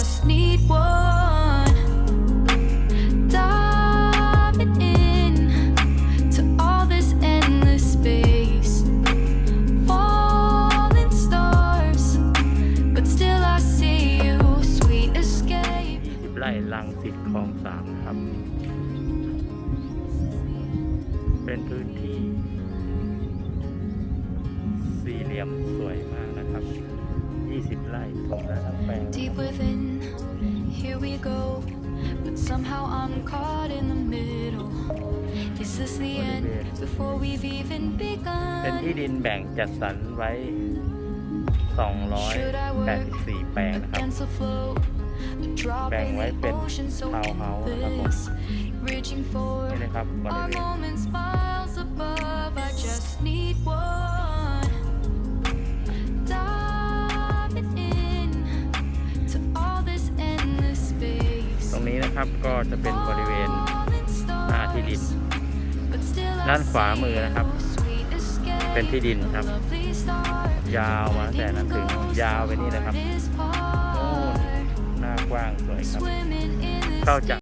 just need one. Diving in to all this endless space. Falling stars, but still I see you, sweet escape. 20ไร่ลังสิตคลองสามนะครับ เป็นพื้นที่ สี่เหลี่ยมสวยมากนะครับ 20 ไร่ถมแล้วทั้งแปลง Deep within, here we go. But somehow I'm caught in the middle. Is this the end before we've even เป็นที่ begun? ดินแบ่งจัดสรรไว้ 284 แปลงนะครับ Against the flow, a drop แบ่ง in ไว้ the เป็น ocean so ทาวน์เฮาส์นะครับผม endless. Reaching for นี่นะครับบริ our เวณ moments รงนี้นะครับก็จะเป็นบริเวณหน้าที่ดิน ด้านขวามือนะครับ เป็นที่ดินครับ ยาววมาแต่นั้นถึงยาวไปนี่นะครับโน่นหน้ากว้างสวยครับเข้าจะจาก